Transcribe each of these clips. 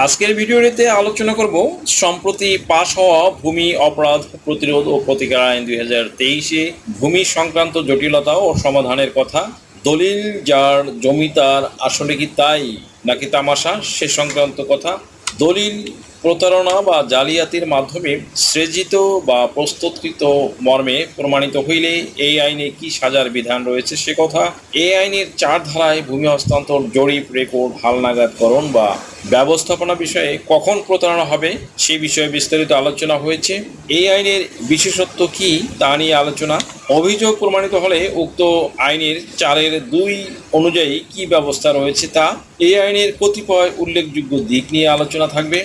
আজকের ভিডিওটিতে আলোচনা করব, সম্প্রতি পাশ হওয়া ভূমি অপরাধ প্রতিরোধ ও প্রতিকার আইন দুই হাজার তেইশে ভূমি সংক্রান্ত জটিলতা ও সমাধানের কথা, দলিল যার জমি তার আসলে কি তাই নাকি তামাশা সে সংক্রান্ত কথা, দলিল প্রতারণা বা জালিয়াতির মাধ্যমে সৃজিত বা প্রস্তুতকৃত মর্মে প্রমাণিত হইলে এই আইনে কি সাজার বিধান রয়েছে সে কথা? এই আইনের চার ধারায় ভূমি হস্তান্তর, জরিপ, রেকর্ড, হালনাগাদকরণ বা ব্যবস্থাপনা বিষয়ে কখন প্রতারণা হবে সে বিষয়ে বিস্তারিত আলোচনা হয়েছে। এই আইনের বিশেষত্ব কি তা নিয়ে আলোচনা। অভিযোগ প্রমাণিত হলে উক্ত আইনের চারের দুই অনুযায়ী কি ব্যবস্থা রয়েছে তা। এই আইনের কতিপয় উল্লেখযোগ্য দিক নিয়ে আলোচনা থাকবে।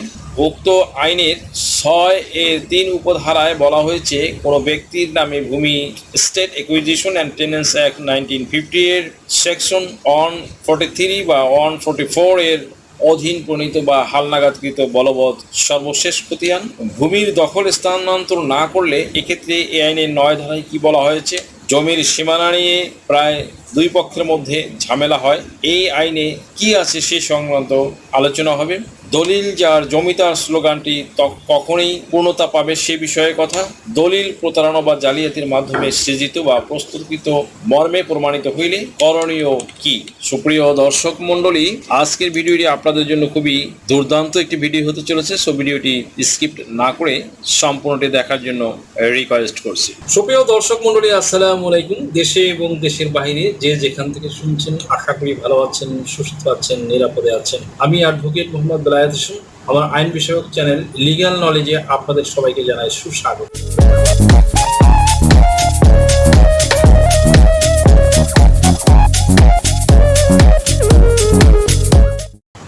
উক্ত আইনের ছয় এর তিন উপধারায় বলা হয়েছে, কোনো ব্যক্তির নামে ভূমি estate acquisition and tenancy act nineteen fifty এর সেকশন ওয়ান ফোর্টি থ্রি বা ওয়ান ফোর্টি ফোর এর অধীন প্রণীত বা হালনাগাদকৃত বলবৎ সর্বশেষ খতিয়ান, ভূমির দখল স্থানান্তর না করলে এক্ষেত্রে এই আইনের নয় ধারায় কি বলা হয়েছে? জমির সীমানা নিয়ে প্রায় দুই পক্ষের মধ্যে ঝামেলা হয়। এই আইনে কি আছে সে সংক্রান্ত আলোচনা হবে। দলিল যার জমিদার স্লোগানটি কখনই পূর্ণতা পাবে সে বিষয়ে কথা। দলিল প্রতারণা বা জালিয়াতির মাধ্যমে সৃজিত বা প্রস্তুতকৃত মর্মে প্রমাণিত হইলে করণীয় কি? সুপ্রিয় দর্শক মণ্ডলী, আজকের ভিডিওটি আপনাদের জন্য খুবই দুর্দান্ত একটি ভিডিও হতে চলেছে, সো ভিডিওটি স্কিপ্ট না করে সম্পূর্ণটি দেখার জন্য রিকোয়েস্ট করছি। সুপ্রিয় দর্শক মন্ডলী আসসালামু আলাইকুম। দেশে এবং দেশের বাইরে যে যেখান থেকে শুনছেন, আশা করি ভালো আছেন, সুস্থ আছেন, নিরাপদে আছেন। আমি অ্যাডভোকেট মোহাম্মদ বেলায়েত হোসেন আমার আইন বিষয়ক চ্যানেল লিগ্যাল নলেজে আপনাদের সবাইকে জানাই সুস্বাগত।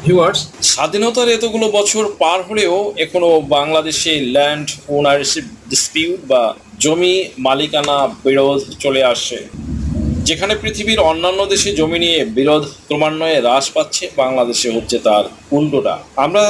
ভিউয়ার্স স্বাধীনতার এতগুলো বছর পার হলেও এখনও বাংলাদেশে ল্যান্ড ওনারশিপ ডিসপিউট বা জমি মালিকানা বিরোধ চলে আসছে যেখানে পৃথিবীর অন্যান্য দেশে জমি নিয়ে বিরোধ ক্রমান্বয়ে হ্রাস পাচ্ছে, বাংলাদেশে হচ্ছে তার উল্টোটা। আমরা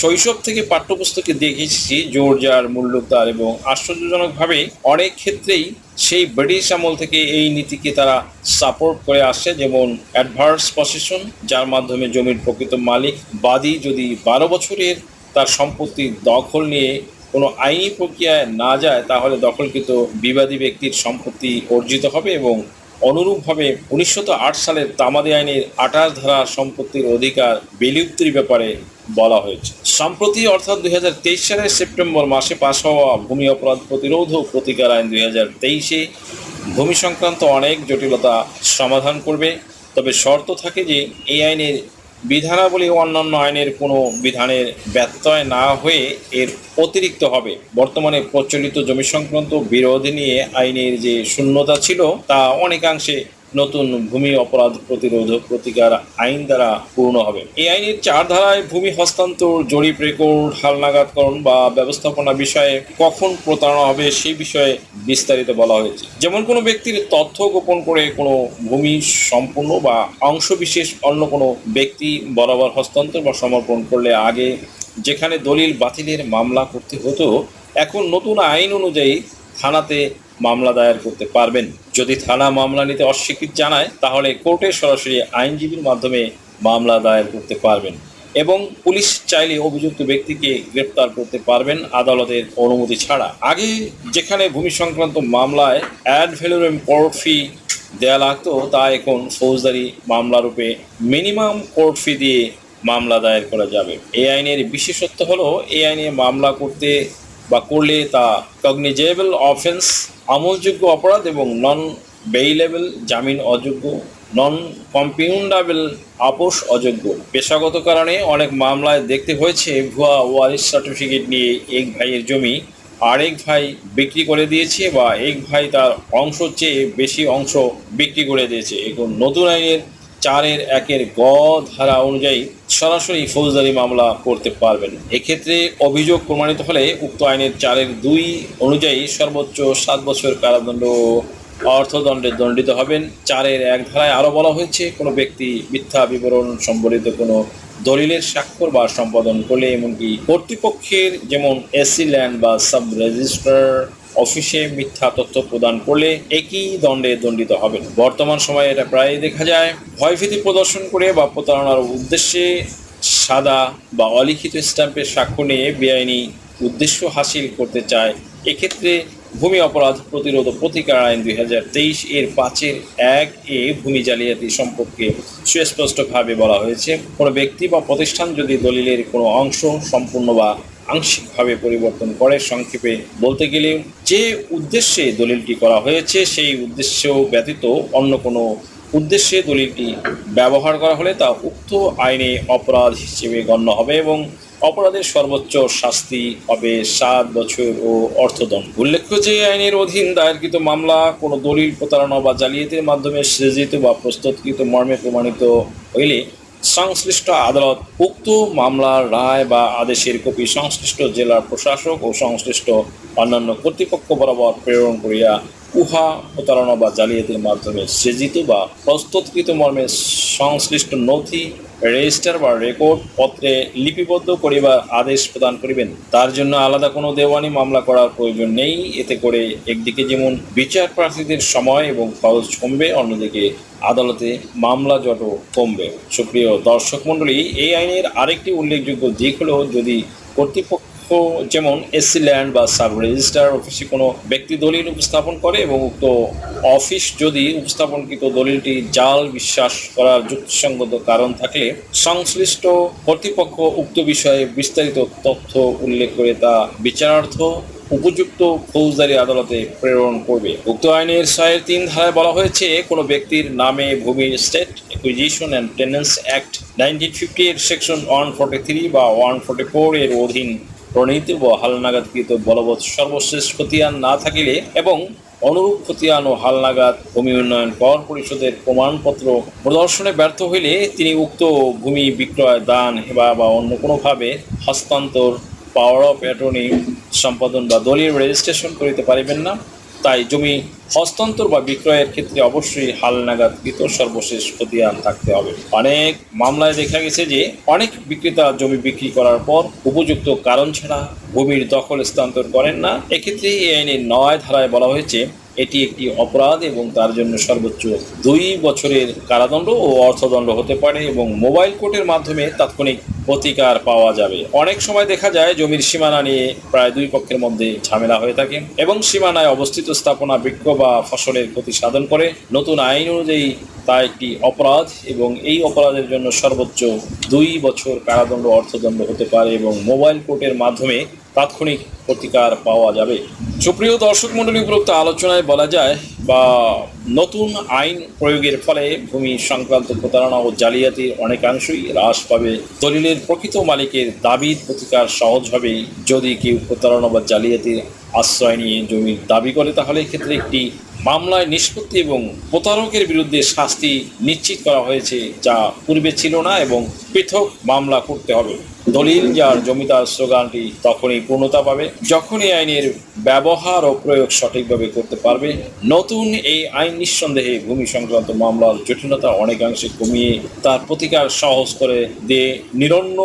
শৈশব থেকে পাঠ্যপুস্তকে দেখেছি জোরজার মূল্যতার এবং আশ্চর্যজনকভাবে অনেক ক্ষেত্রেই সেই ব্রিটিশ আমল থেকে এই নীতিকে তারা সাপোর্ট করে আসছে, যেমন অ্যাডভার্স পসেশন যার মাধ্যমে জমির প্রকৃত মালিক বাদী যদি বারো বছরের তার সম্পত্তি দখল নিয়ে কোনো আইনি প্রক্রিয়ায় না যায়, তাহলে দখলকৃত বিবাদী ব্যক্তির সম্পত্তি অর্জিত হবে এবং অনুরূপভাবে উনিশশো আট সালের তামাদি আইনের আঠাশ ধারা সম্পত্তির অধিকার বিলুপ্তির ব্যাপারে বলা হয়েছে। সম্প্রতি অর্থাৎ দুই হাজার তেইশ সালের সেপ্টেম্বর মাসে পাশ হওয়া ভূমি অপরাধ প্রতিরোধ ও প্রতিকার আইন দুই হাজার তেইশে ভূমি সংক্রান্ত অনেক জটিলতা সমাধান করবে। তবে শর্ত থাকে যে এই আইনের বিধানাবলী ও অন্যান্য আইনের কোনো বিধানের ব্যত্যয় না হয়ে এর অতিরিক্ত হবে। বর্তমানে প্রচলিত জমি সংক্রান্ত বিরোধ নিয়ে আইনের যে শূন্যতা ছিল, তা অনেকাংশে নতুন ভূমি অপরাধ প্রতিরোধ প্রতিকার আইন দ্বারা পূর্ণ হবে। এই আইনের চার ধারায় ভূমি হস্তান্তর, জরিপ রেকর্ড, হালনাগাদকরণ বা ব্যবস্থাপনা বিষয়ে কখন প্রতারণা হবে সেই বিষয়ে বিস্তারিত বলা হয়েছে। যেমন কোনো ব্যক্তির তথ্য গোপন করে কোনো ভূমি সম্পূর্ণ বা অংশবিশেষ অন্য কোনো ব্যক্তি বরাবর হস্তান্তর বা সমর্পণ করলে আগে যেখানে দলিল বাতিলের মামলা করতে হতো, এখন নতুন আইন অনুযায়ী থানাতে মামলা দায়ের করতে পারবেন। যদি থানা মামলা নিতে অস্বীকৃতি জানায়, তাহলে কোর্টে সরাসরি আইনজীবীর মাধ্যমে মামলা দায়ের করতে পারবেন এবং পুলিশ চাইলে অভিযুক্ত ব্যক্তিকে গ্রেপ্তার করতে পারবেন আদালতের অনুমতি ছাড়া। আগে যেখানে ভূমি সংক্রান্ত মামলায় অ্যাড ভ্যালুরেম কোর্ট ফি দেয়া লাগতো, তা এখন ফৌজদারি মামলা রূপে মিনিমাম কোর্ট ফি দিয়ে মামলা দায়ের করা যাবে। এই আইনের বিশেষত্ব হলো, এই আইনে মামলা করতে বা করলে তা কগনিজেবল অফেন্স আমলযোগ্য অপরাধ এবং নন বেইলেবেল জামিন অযোগ্য নন কম্পিউন্ডাবেল আপোষ অযোগ্য। পেশাগত কারণে অনেক মামলায় দেখতে হয়েছে, ভুয়া ওয়ারিশ সার্টিফিকেট নিয়ে এক ভাইয়ের জমি আরেক ভাই বিক্রি করে দিয়েছে বা এক ভাই তার অংশ চেয়ে বেশি অংশ বিক্রি করে দিয়েছে। এখন নতুন আইনের চারের একের গ ধারা অনুযায়ী সরাসরি ফৌজদারি মামলা করতে পারবেন। এক্ষেত্রে অভিযোগ প্রমাণিত হলে উক্ত আইনের চারের দুই অনুযায়ী সর্বোচ্চ সাত বছর কারাদণ্ড অর্থদণ্ডে দণ্ডিত হবেন। চারের এক ধারায় আরও বলা হয়েছে, কোনো ব্যক্তি মিথ্যা বিবরণ সম্বলিত কোনো দলিলের স্বাক্ষর বা সম্পাদন করলে এমনকি কর্তৃপক্ষের যেমন এসি ল্যান্ড বা সাব রেজিস্ট্রার অফিসে মিথ্যা তথ্য প্রদান করলে একই দণ্ডে দণ্ডিত হবেন। বর্তমান সময়ে এটা প্রায় দেখা যায়। ভয়ভীতি প্রদর্শন করে বা প্রতারণার উদ্দেশ্যে সাদা বা অলিখিত স্ট্যাম্পের সাক্ষ্য নিয়ে বেআইনি উদ্দেশ্য হাসিল করতে চায়। এক্ষেত্রে ভূমি অপরাধ প্রতিরোধ ও প্রতিকার আইন দুই হাজার তেইশ এর পাঁচের এক এ ভূমি জালিয়াতি সম্পর্কে সুস্পষ্টভাবে বলা হয়েছে। কোনো ব্যক্তি বা প্রতিষ্ঠান যদি দলিলের কোনো অংশ সম্পূর্ণ বা আংশিকভাবে পরিবর্তন করে সংক্ষেপে বলতে গেলে যে উদ্দেশ্যে দলিলটি করা হয়েছে, সেই উদ্দেশ্য ব্যতীত অন্য কোনো উদ্দেশ্যে দলিলটি ব্যবহার করা হলে তা উক্ত আইনে অপরাধ হিসেবে গণ্য হবে এবং অপরাধের সর্বোচ্চ শাস্তি হবে সাত বছর ও অর্থদণ্ড। উল্লেখ্য যে আইনের অধীন দায়েরকৃত মামলা কোনো দলিল প্রতারণা বা জালিয়াতির মাধ্যমে সৃজিত বা প্রস্তুতকৃত মর্মে প্রমাণিত হইলে সংশ্লিষ্ট আদালত উক্ত মামলার রায় বা আদেশের কপি সংশ্লিষ্ট জেলার প্রশাসক ও সংশ্লিষ্ট অন্যান্য কর্তৃপক্ষ বরাবর প্রেরণ করিয়া উহা প্রতারণা বা জালিয়াতির মাধ্যমে সেজিত বা প্রস্তুতকৃত মর্মে সংশ্লিষ্ট নথি রেজিস্টার বা রেকর্ড পত্রে লিপিবদ্ধ করিবার আদেশ প্রদান করিবেন। তার জন্য আলাদা কোনো দেওয়ানি মামলা করার প্রয়োজন নেই। এতে করে একদিকে যেমন বিচার প্রার্থীদের সময় এবং খরচ কমবে, অন্যদিকে আদালতে মামলা জট কমবে। সুপ্রিয় দর্শক মণ্ডলী, এই আইনের আরেকটি উল্লেখযোগ্য দিক হল যদি কর্তৃপক্ষ যেমন এসসি ল্যান্ড বা সাব রেজিস্ট্রার অফিসে কোনো ব্যক্তি দলিল উপস্থাপন করে এবং উক্ত অফিস যদি উপস্থাপনকৃত দলিলটি জাল বিশ্বাস করার যুক্তিসঙ্গত কারণ থাকলে সংশ্লিষ্ট কর্তৃপক্ষ উক্ত বিষয়ে বিস্তারিত তথ্য উল্লেখ করে তা বিচারার্থ উপযুক্ত ফৌজদারি আদালতে প্রেরণ করবে। উক্ত আইনের ছয়ের তিন ধারায় বলা হয়েছে, কোনো ব্যক্তির নামে ভূমির estate acquisition and tenancy act nineteen fifty এর সেকশন ওয়ান ফর্টি থ্রি বা ওয়ান ফর্টি ফোর এর অধীন প্রণীত হালনাগাদ হালনাগাদকৃত বলবৎ সর্বশেষ খতিয়ান না থাকিলে এবং অনুরূপ খতিয়ান ও হালনাগাদ ভূমি উন্নয়ন কর পরিষদের প্রমাণপত্র প্রদর্শনে ব্যর্থ হইলে তিনি উক্ত ভূমি বিক্রয়, দান, হেবা বা অন্য কোনোভাবে হস্তান্তর পাওয়ার অফ অ্যাটর্নি সম্পাদন বা দলীয় রেজিস্ট্রেশন করিতে পারিবেন না। তাই জমি হস্তান্তর বা বিক্রয়ের ক্ষেত্রে অবশ্যই হাল নাগাদকৃত সর্বশেষ খতিয়ান থাকতে হবে। অনেক মামলায় দেখা গেছে যে অনেক বিক্রেতা জমি বিক্রি করার পর উপযুক্ত কারণ ছাড়া ভূমির দখল স্থানান্তর করেন না। এক্ষেত্রে এই আইনের নয় ধারায় বলা হয়েছে এটি একটি অপরাধ এবং তার জন্য সর্বোচ্চ দুই বছরের কারাদণ্ড ও অর্থদণ্ড হতে পারে এবং মোবাইল কোর্টের মাধ্যমে তাৎক্ষণিক প্রতিকার পাওয়া যাবে। অনেক সময় দেখা যায় জমির সীমানা নিয়ে প্রায় দুই পক্ষের মধ্যে ঝামেলা হয়ে থাকে এবং সীমানায় অবস্থিত স্থাপনা, বৃক্ষ বা ফসলের ক্ষতি সাধন করে। নতুন আইন অনুযায়ী তা একটি অপরাধ এবং এই অপরাধের জন্য সর্বোচ্চ দুই বছর কারাদণ্ড, অর্থদণ্ড হতে পারে এবং মোবাইল কোর্টের মাধ্যমে তাৎক্ষণিক প্রতিকার পাওয়া যাবে। সুপ্রিয় দর্শক মণ্ডলী, উপরোক্ত আলোচনায় বলা যায়, বা নতুন আইন প্রয়োগের ফলে ভূমি সংক্রান্ত প্রতারণা ও জালিয়াতির অনেকাংশই হ্রাস পাবে। দলিলের প্রকৃত মালিকের দাবির প্রতিকার সহজ হবে। যদি কেউ প্রতারণা বা জালিয়াতির আশ্রয় নিয়ে জমির দাবি করে, তাহলে এক্ষেত্রে একটি মামলায় নিষ্পত্তি এবং প্রতারকের বিরুদ্ধে শাস্তি নিশ্চিত করা হয়েছে, যা পূর্বে ছিল না এবং পৃথক মামলা করতে হবে। দলিল, যার জমিদার স্লোগানটি তখনই পূর্ণতা পাবে। যখন এই আইনের ব্যবহার ও প্রয়োগ সঠিকভাবে করতে পারবে, নতুন এই আইন নিঃসন্দেহে ভূমি সংক্রান্ত মামলার জটিলতা অনেকাংশে কমিয়ে তার প্রতিকার সহজ করে দিয়ে নিরন্ন,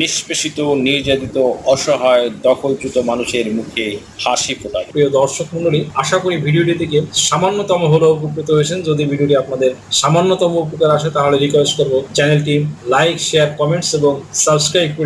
নিষ্পেষিত, নির্যাতিত, অসহায়, দখলচ্যুত মানুষের মুখে হাসি ফোটায়। প্রিয় দর্শক মণ্ডলী, আশা করি ভিডিওটি থেকে সামান্যতম হলেও উপকৃত হয়েছেন। যদি ভিডিওটি আপনাদের সামান্যতম উপকার আসে, তাহলে রিকোয়েস্ট করব চ্যানেলটি লাইক শেয়ার কমেন্টস এবং সাবস্ক্রাইব করে